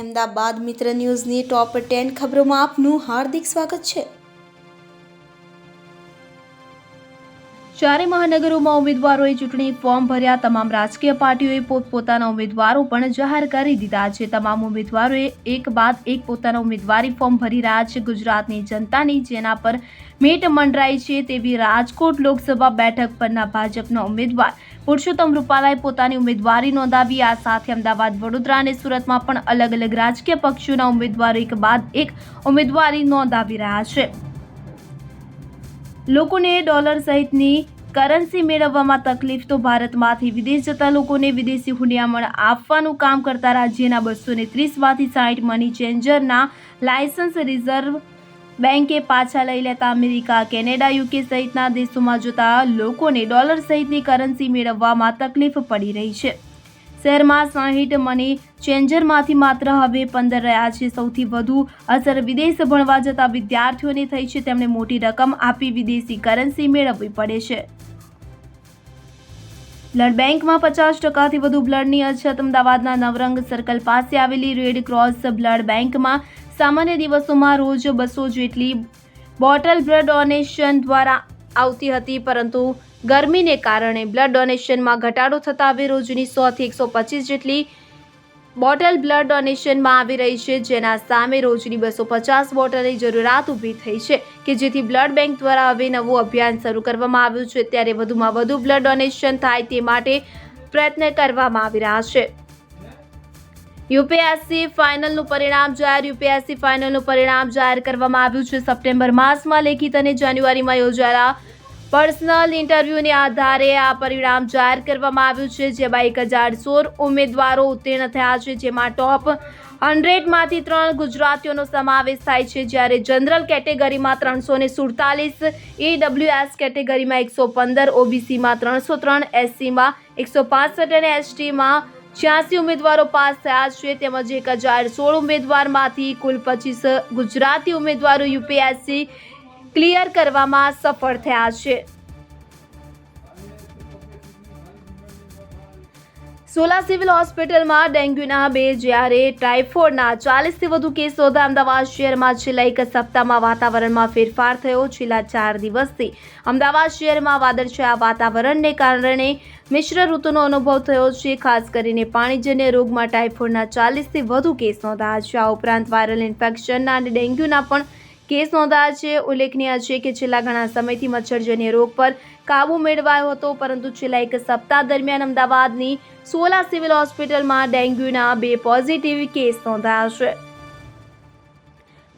અમદાવાદ મિત્ર ન્યૂઝની top ten ખબરોમાં આપનું હાર્દિક સ્વાગત છે. ચારે મહાનગરોમાં ઉમેદવારોએ ચૂંટણી ફોર્મ ભર્યા. તમામ રાજકીય પાર્ટીઓએ પોતપોતાના ઉમેદવારો પણ જાહેર કરી દીધા છે. તમામ ઉમેદવારોએ એક બાદ એક પોતાના ઉમેદવારી ફોર્મ ભરી રહ્યા છે. ગુજરાતની જનતાની જેના પર મેટ મંડરાઈ છે તેવી રાજકોટ લોકસભા બેઠક પરના ભાજપના ઉમેદવાર પુરુષોત્તમ રૂપાલાએ પોતાની ઉમેદવારી નોંધાવી. આ સાથે અમદાવાદ, વડોદરા અને સુરતમાં પણ અલગ અલગ રાજકીય પક્ષોના ઉમેદવારો એક બાદ એક ઉમેદવારી નોંધાવી રહ્યા છે. લોકોને ડોલર સહિતની કરન્સી મેળવવામાં તકલીફ તો ભારતમાંથી વિદેશ જતા લોકોને વિદેશી હુંડિયામણ આપવાનું કામ કરતા રાજ્યના બસો ને ત્રીસમાંથી સાઠ મની ચેન્જરના લાયસન્સ રિઝર્વ બેંકે પાછા લઈ લેતા અમેરિકા, કેનેડા, યુકે સહિતના દેશોમાં જતા લોકોને ડોલર સહિતની કરન્સી મેળવવામાં તકલીફ પડી રહી છે. શહેરમાં સાહીઠ મની ચેન્જરમાંથી માત્ર હવે પંદર રહ્યા છે. સૌથી વધુ અસર વિદેશ ભણવા જતા વિદ્યાર્થીઓને થઈ છે. તેમણે મોટી રકમ આપી વિદેશી કરન્સી મેળવવી પડે છે. બ્લડ બેંકમાં પચાસ ટકાથી વધુ બ્લડની અછત. અમદાવાદના નવરંગ સર્કલ પાસે આવેલી રેડ ક્રોસ બ્લડ બેંકમાં સામાન્ય દિવસોમાં રોજ બસો જેટલી બોટલ બ્લડ ડોનેશન દ્વારા આવતી હતી, પરંતુ ગરમીને કારણે બ્લડ ડોનેશનમાં ઘટાડો થતાં હવે રોજની સોથી એકસો પચીસ જેટલી બોટલ બ્લડ ડોનેશનમાં આવી રહી છે, જેના સામે રોજની બસો પચાસ બોટલની જરૂરિયાત ઊભી થઈ છે કે જેથી બ્લડ બેંક દ્વારા હવે નવું અભિયાન શરૂ કરવામાં આવ્યું છે. ત્યારે વધુમાં વધુ બ્લડ ડોનેશન થાય તે માટે પ્રયત્ન કરવામાં આવી રહ્યા છે. યુપીએસસી ફાઇનલનું પરિણામ જાહેર, યુપીએસસી ફાઇનલનું પરિણામ જાહેર કરવામાં આવ્યું છે. સપ્ટેમ્બર માસમાં લેખિત અને જાન્યુઆરીમાં યોજાયેલા પર્સનલ ઇન્ટરવ્યૂને આધારે આ પરિણામ જાહેર કરવામાં આવ્યું છે, જેમાં એક હજાર સોળ ઉમેદવારો ઉત્તીર્ણ થયા છે, જેમાં ટોપ હંડ્રેડમાંથી ત્રણ ગુજરાતીઓનો સમાવેશ થાય છે. જ્યારે જનરલ કેટેગરીમાં ત્રણસો ને સુડતાલીસ, ઈડબ્લ્યુએસ કેટેગરીમાં એકસો પંદર, ઓબીસીમાં ત્રણસો ત્રણ, એસસીમાં એકસો પાસઠ અને એસટીમાં છ્યાસી ઉમેદવારો પાસ થયા છે. તેમજ એક હજાર સોળ ઉમેદવારમાંથી કુલ પચીસ ગુજરાતી ઉમેદવારો યુપીએસસી ક્લિયર કરવામાં સફળ થયા છે. સોલા સિવિલ હોસ્પિટલમાં ડેન્ગ્યુના બે જ્યારે ટાઇફોઇડના ચાલીસથી વધુ કેસ નોંધા અમદાવાદ શહેરમાં છેલ્લા એક સપ્તાહમાં વાતાવરણમાં ફેરફાર થયો. છેલ્લા ચાર દિવસથી અમદાવાદ શહેરમાં વાદળછાયા વાતાવરણને કારણે મિશ્ર ઋતુનો અનુભવ થયો છે. ખાસ કરીને પાણીજન્ય રોગમાં ટાઇફોઇડના ચાલીસથી વધુ કેસ નોંધાયા છે. આ ઉપરાંત વાયરલ ઇન્ફેક્શનના અને ડેન્ગ્યુના પણ કેસ નોંધાયા છે. ઉલ્લેખનીય છે કે છેલ્લા ઘણા સમયથી મચ્છરજન્ય રોગ પર કાબૂ મેળવાયો હતો, પરંતુ છેલ્લા એક સપ્તાહ દરમિયાન અમદાવાદની સોલા સિવિલ હોસ્પિટલમાં ડેન્ગ્યુના બે પોઝિટિવ કેસ નોંધાયા છે.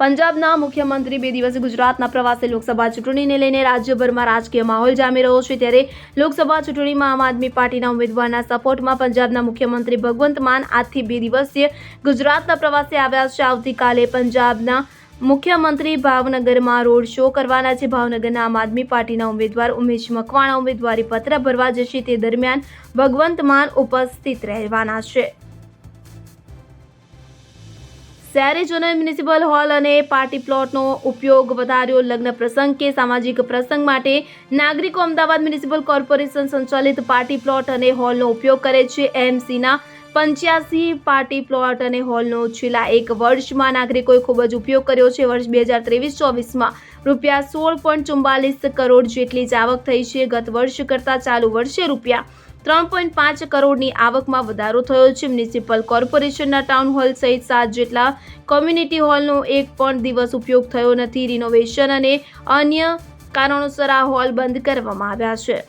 પંજાબના મુખ્યમંત્રી બે દિવસ ગુજરાતના પ્રવાસે લોકસભા ચૂંટણીને લઈને રાજ્યભરમાં રાજકીય માહોલ જામી રહ્યો છે. ત્યારે લોકસભા ચૂંટણીમાં આમ આદમી પાર્ટીના ઉમેદવારના સપોર્ટમાં પંજાબના મુખ્યમંત્રી ભગવંત માન આજથી બે દિવસીય ગુજરાતના પ્રવાસે આવ્યા છે. આવતીકાલે પંજાબના મુખ્યમંત્રી ભાવનગરમાં રોડ શો કરવાના છે. ભાવનગરના આમ આદમી પાર્ટીના ઉમેદવાર ઉમેશ મકવાણા ઉમેદવારી પત્ર ભરવા જશે. તે દરમિયાન ભગવંત માન ઉપસ્થિત રહેવાના છે. શહેરીજોને મ્યુનિસિપલ હોલ અને પાર્ટી પ્લોટનો ઉપયોગ વધાર્યો લગ્ન પ્રસંગ કે સામાજિક પ્રસંગ માટે નાગરિકો અમદાવાદ મ્યુનિસિપલ કોર્પોરેશન સંચાલિત પાર્ટી પ્લોટ અને હોલનો ઉપયોગ કરે છે. એમસીના પંચ્યાસી પાર્ટી પ્લોટ અને હોલનો છેલ્લા એક વર્ષમાં નાગરિકોએ ખૂબ જ ઉપયોગ કર્યો છે. વર્ષ બે હજાર ત્રેવીસ ચોવીસમાં રૂપિયા સોળ પોઈન્ટ ચુમ્બાલીસ કરોડ જેટલી જ આવક થઈ છે. ગત વર્ષ કરતાં ચાલુ વર્ષે રૂપિયા ત્રણ પોઈન્ટ પાંચ કરોડની આવકમાં વધારો થયો છે. મ્યુનિસિપલ કોર્પોરેશનના ટાઉન હોલ સહિત સાત જેટલા કોમ્યુનિટી હોલનો એક પણ દિવસ ઉપયોગ થયો નથી. રિનોવેશન અને અન્ય કારણોસર આ હોલ બંધ કરવામાં આવ્યા છે.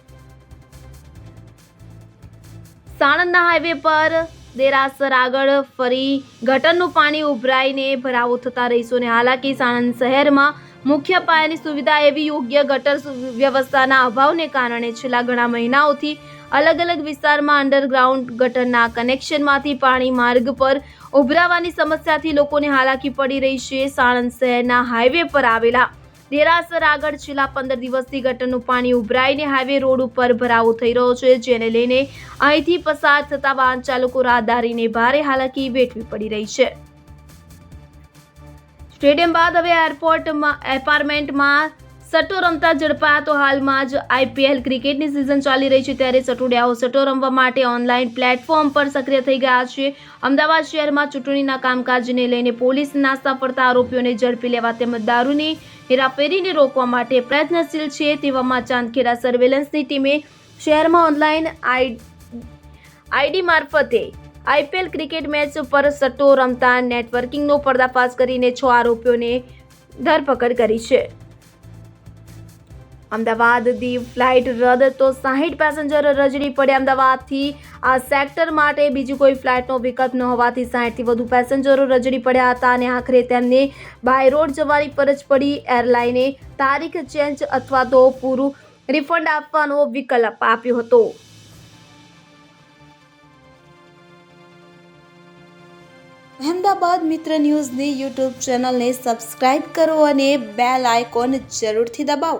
સાણંદના હાઈવે પર દેરાસર આગળ ફરી ગટરનું પાણી ઉભરાઈને ભરાવો થતા રહીશોને હાલાકી સાણંદ શહેરમાં મુખ્ય પાયાની સુવિધા એવી યોગ્ય ગટર વ્યવસ્થાના અભાવને કારણે છેલ્લા ઘણા મહિનાઓથી અલગ અલગ વિસ્તારમાં અંડરગ્રાઉન્ડ ગટરના કનેક્શનમાંથી પાણી માર્ગ પર ઉભરાવાની સમસ્યાથી લોકોને હાલાકી પડી રહી છે સાણંદ શહેરના હાઈવે પર આવેલા દેરાસર આગળ છેલ્લા પંદર દિવસથી ગટરનું પાણી ઉભરાઈને હાઈવે રોડ ઉપર ભરાવો થઈ રહ્યો છે, જેને લઈને અહીંથી પસાર થતા વાહન ચાલકો રાહદારીને ભારે હાલાકી વેઠવી પડી રહી છે. સ્ટેડિયમ બાદ હવે એરપોર્ટમાં, એપાર્ટમેન્ટમાં સટ્ટો રમતા ઝડપા તો હાલમાં જ આઈપીએલ ક્રિકેટની સિઝન ચાલી રહી છે ત્યારે સટોડિયાઓ સટ્ટો રમવા માટે ઓનલાઈન પ્લેટફોર્મ પર સક્રિય થઈ ગયા છે. અમદાવાદ શહેરમાં ચૂંટણીના કામકાજને લઈને પોલીસ નાસ્તા ફરતા આરોપીઓને ઝડપી લેવા તેમજ દારૂની હેરાફેરીને રોકવા માટે પ્રયત્નશીલ છે તેવામાં ચાંદખેડા સર્વેલન્સની ટીમે શહેરમાં ઓનલાઈન આઈ, આઈડી મારફતે આઈપીએલ ક્રિકેટ મેચ પર સટ્ટો રમતા નેટવર્કિંગનો પર્દાફાશ કરીને છ આરોપીઓને ધરપકડ કરી છે. અમદાવાદ દીવ ફ્લાઇટ રદ તો સાહીઠ પેસેન્જર રજડી પડે અમદાવાદથી. આ સેક્ટર માટે બીજી કોઈ ફ્લાઇટનો વિકલ્પ ન હોવાથી સાહીઠથી વધુ પેસેન્જરો રજડી પડ્યા હતા અને આખરે તેમને બાય રોડ જવાની ફરજ પડી. એરલાઈને તારીખ ચેન્જ અથવા તો પૂરું રિફંડ આપવાનો વિકલ્પ આપ્યો હતો. અમદાવાદ મિત્ર ન્યૂઝની યુટ્યુબ ચેનલને સબસ્ક્રાઇબ કરો અને બેલ આઇકોન જરૂરથી દબાવો.